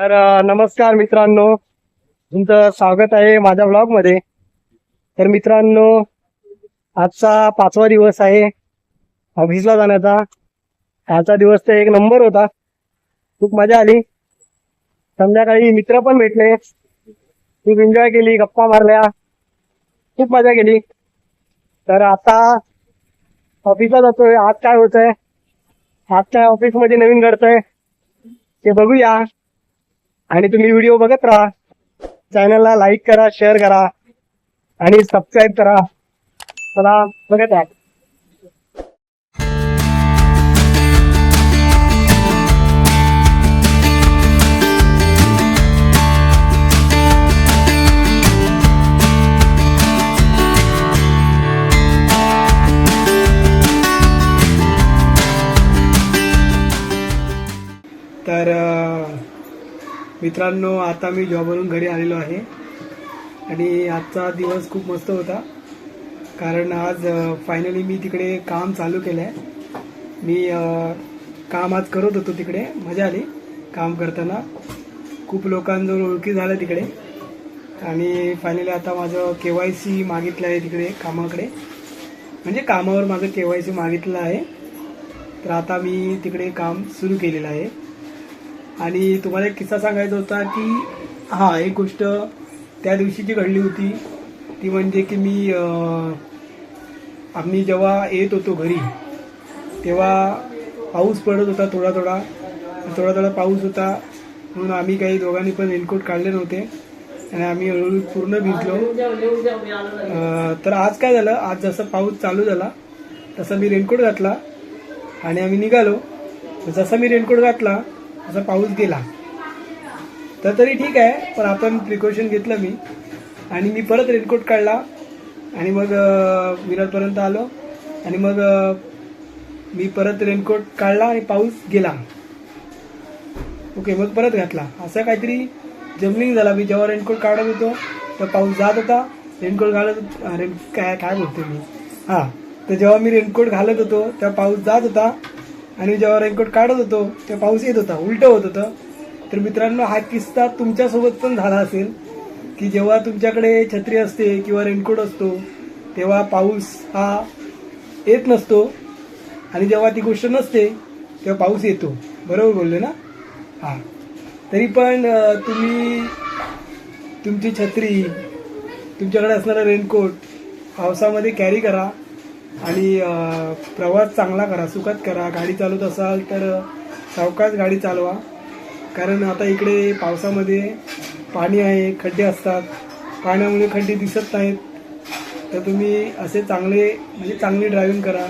तर नमस्कार मित्रांनो. तुमचं स्वागत आहे माझ्या ब्लॉगमध्ये तर मित्रांनो आजचा पाचवा दिवस आहे ऑफिसला जाण्याचा. आजचा दिवस तर एक नंबर होता. खूप मजा आली. संध्याकाळी मित्र पण भेटले. खूप एन्जॉय केली गप्पा मारल्या. खूप मजा केली. तर आता ऑफिसला जातोय. आज काय होतंय? आज काय ऑफिसमध्ये नवीन घडतंय? ते बघूया. आणि तुम्ही व्हिडिओ बघत राहा. चॅनलला लाईक करा शेअर करा. आणि सबस्क्राईब करा. चला बघत आहे मित्रांनो आता मी जॉबवरून घरी आलेलो आहे. आणि आजचा दिवस खूप मस्त होता. कारण आज फायनली मी तिकडे काम चालू केलं आहे मी काम आज करत होतो तिकडे मजा आली काम करताना. खूप लोकांजवळ ओळखी झालं तिकडे. आणि फायनली आता माझं के वाय सी मागितलं आहे तिकडे कामाकडे. म्हणजे कामावर माझं के वाय सी मागितलं आहे. तर आता मी तिकडे काम सुरू केलेलं आहे. आणि तुम्हाला एक किस्सा सांगायचा होता की हा एक गोष्ट त्या दिवशीची घडली होती ती म्हणजे की मी आम्ही जेव्हा येत होतो घरी तेव्हा पाऊस पडत होता थोडा थोडा. थोडा थोडा पाऊस होता म्हणून आम्ही काही दोघांनी पण रेनकोट काढले नव्हते. आणि आम्ही हळूहळू पूर्ण भिजलो. तर आज काय झालं आज जसं पाऊस चालू झाला तसं मी रेनकोट घातला आणि आम्ही निघालो. जसा मी रेनकोट घातला असा पाऊस गेला. तर तरी ठीक आहे पण आपण प्रिकॉशन घेतलं मी. आणि मी परत रेनकोट काढला. आणि मग विरारपर्यंत आलो. आणि मग मी परत रेनकोट काढला आणि पाऊस गेला. ओके मग परत घातला. असं काहीतरी जमलिंग झाला. मी जेव्हा रेनकोट काढत होतो तर पाऊस जात होता. रेनकोट घालत रेन काय काय बोलतो मी? हां तर जेव्हा मी रेनकोट घालत होतो तेव्हा पाऊस जात होता. आणि जेव्हा रेनकोट काढत होतो तेव्हा पाऊस येत होता उलटं होत होतं. तर मित्रांनो हा किस्सा तुमच्यासोबत पण झाला असेल की जेव्हा तुमच्याकडे छत्री असते किंवा रेनकोट असतो तेव्हा पाऊस हा येत नसतो. आणि जेव्हा ती गोष्ट नसते तेव्हा पाऊस येतो. बरोबर बोलले ना? हां. तरी पण तुम्ही तुमची छत्री तुमच्याकडे असणारा रेनकोट पावसामध्ये कॅरी करा. आणि प्रवास चांगला करा सुखात करा. गाडी चालवत असाल तर सावकाश गाडी चालवा. कारण आता इकडे पावसामध्ये पाणी आहे खड्डे असतात. पाण्यामुळे खड्डे दिसत नाहीत. तर तुम्ही असे चांगले म्हणजे चांगली ड्रायव्हिंग करा.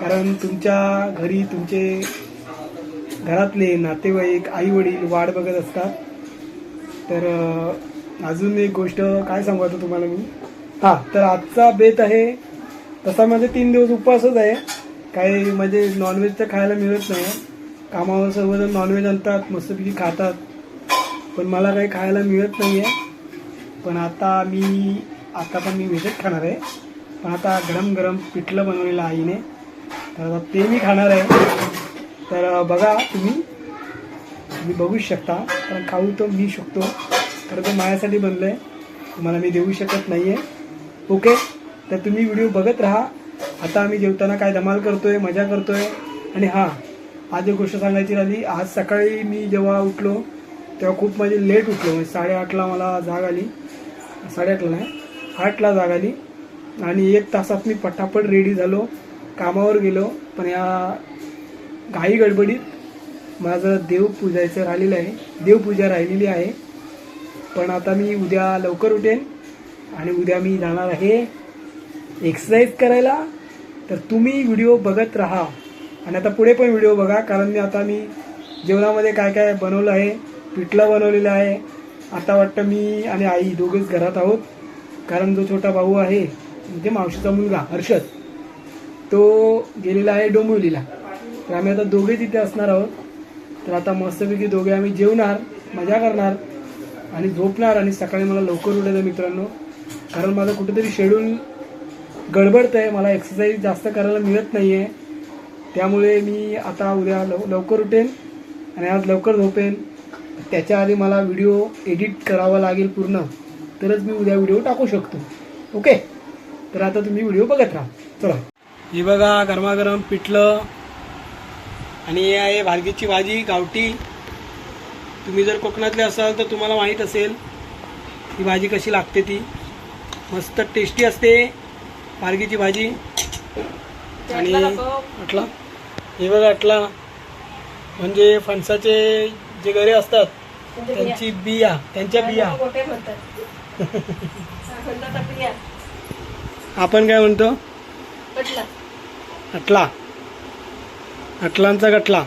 कारण तुमच्या घरी तुमचे घरातले नातेवाईक आई वडील वाट बघत असतात. तर अजून एक गोष्ट काय सांगू आता तुम्हाला मी? हां. तर आजचा बेत आहे तसा माझे तीन दिवस उपवासच आहे. काही म्हणजे नॉनव्हेज तर खायला मिळत नाही. कामावर सर्वजण नॉनव्हेज आणतात मस्तपैकी खातात. पण मला काही खायला मिळत नाही आहे पण आता मी आता पण मी व्हेजच खाणार आहे. पण आता गरम गरम पिठलं बनवलेलं आईने. तर आता ते मी खाणार आहे. तर बघा तुम्ही. तुम्ही बघूच शकता. कारण खाऊ तर मी शकतो. तर ते माझ्यासाठी बनलं आहे तुम्हाला मी देऊ शकत नाही आहे ओके तर तुम्ही व्हिडिओ बघत राहा. आता आम्ही जेवताना काय धमाल करतोय मजा करतोय. आणि हां आज एक गोष्ट सांगायची राहिली. आज सकाळी मी जेव्हा उठलो तेव्हा खूप म्हणजे लेट उठलो. म्हणजे साडेआठला मला जाग आली. साडेआठला नाही आठला जाग आली. आणि एक तासात मी पटापट रेडी झालो. कामावर गेलो. पण या घाई गडबडीत माझं देव पूजायचं राहिलेलं आहे. देवपूजा राहिलेली आहे. पण आता मी उद्या लवकर उठेन. आणि उद्या मी जाणार आहे एक्सरसाइज करायला तर तुम्ही व्हिडिओ बघत राहा. आणि आता पुढे पण व्हिडिओ बघा कारण मी आता मी जेवणामध्ये काय काय बनवलं आहे पिठलं बनवलेलं आहे. आता वाटतं मी आणि आई दोघेच घरात आहोत कारण जो छोटा भाऊ आहे म्हणजे मावशीचा मुलगा हर्षद तो गेलेला आहे डोंबिवलीला. तर आम्ही आता दोघे तिथे असणार आहोत. तर आता मस्तपैकी दोघे आम्ही जेवणार मजा करणार आणि झोपणार आणि सकाळी मला लवकर उठायचं मित्रांनो. कारण माझं कुठेतरी शेड्यूल गडबडतं आहे. मला एक्सरसाइज जास्त करायला मिळत नाही आहे त्यामुळे मी आता उद्या लव लवकर उठेन आणि आज लवकर झोपेन. त्याच्या आधी मला व्हिडिओ एडिट करावा लागेल पूर्ण. तरच मी उद्या व्हिडिओ टाकू शकतो. ओके तर आता तुम्ही व्हिडिओ बघत राहा. चला. हे बघा गरमागरम पिठलं आणि हे आहे भालगीची भाजी गावठी. तुम्ही जर कोकणातले असाल तर तुम्हाला माहीत असेल ही भाजी कशी लागते ती. मस्त टेस्टी असते. भालगीची भाजी. आणि अटला हे बघा अटला म्हणजे फणसाचे जे गरे असतात त्यांची बिया त्यांच्या बिया. आपण काय म्हणतो? अटला अटलांचा गटला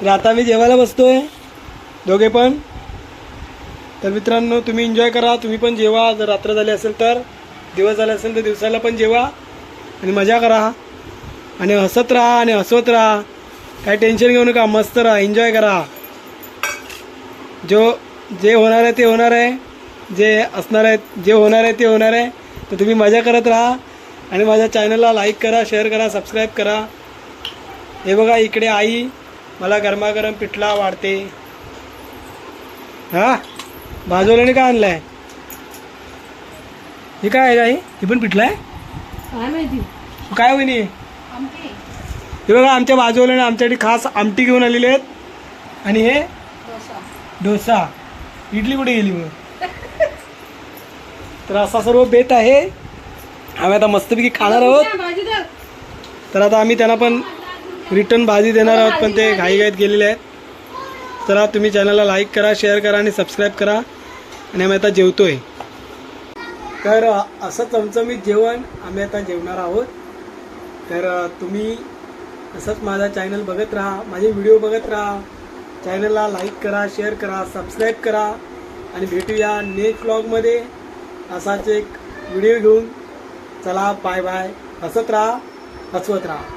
तर आता मी जेवायला बसतोय. दोघे पण. तर मित्रांनो तुम्ही एन्जॉय करा. तुम्ही पण जेवा. जर रात्र झाली असेल तर दिवस झाले असेल तर दिवसाला पण जेवा आणि मजा करा. आणि हसत राहा आणि हसवत राहा. काही टेन्शन घेऊ नका. मस्त राहा. एन्जॉय करा. जो जे होणार आहे ते होणार आहे. जे असणार आहे जे होणार आहे ते होणार आहे. तर तुम्ही मजा करत राहा आणि माझ्या चॅनलला लाईक करा शेअर करा सबस्क्राईब करा. हे बघा इकडे आई मला गरमागरम पिठला वाढते. हां? भाजवल्याने काय आणलाय? हे काय आहे आई? हे पण पिठलं आहे? काय माहिती? काय होईनी हे बघा आमच्या बाजूला आमच्यासाठी खास आमटी घेऊन आलेले आहेत. आणि हे? डोसा. इडली कुठे गेली मग तर असा सर्व बेत आहे. आम्ही आता मस्तपैकी खाणार आहोत. तर आता आम्ही त्यांना पण रिटर्न भाजी देणार आहोत पण ते घाईघाईत गेलेले आहेत. चला तुम्ही चॅनलला लाईक करा शेअर करा आणि सबस्क्राईब करा. आणि आम्ही आता जेवतोय. तर असं चमचमीत जेवण आम्ही आता जेवणार आहोत. तर तुम्ही असंच माझा चॅनल बघत राहा माझे व्हिडिओ बघत राहा. चॅनलला लाईक करा शेअर करा सबस्क्राईब करा. आणि भेटूया नेक्स्ट ब्लॉगमध्ये असाच एक व्हिडिओ घेऊन. चला बाय बाय हसत राहा हसवत राहा.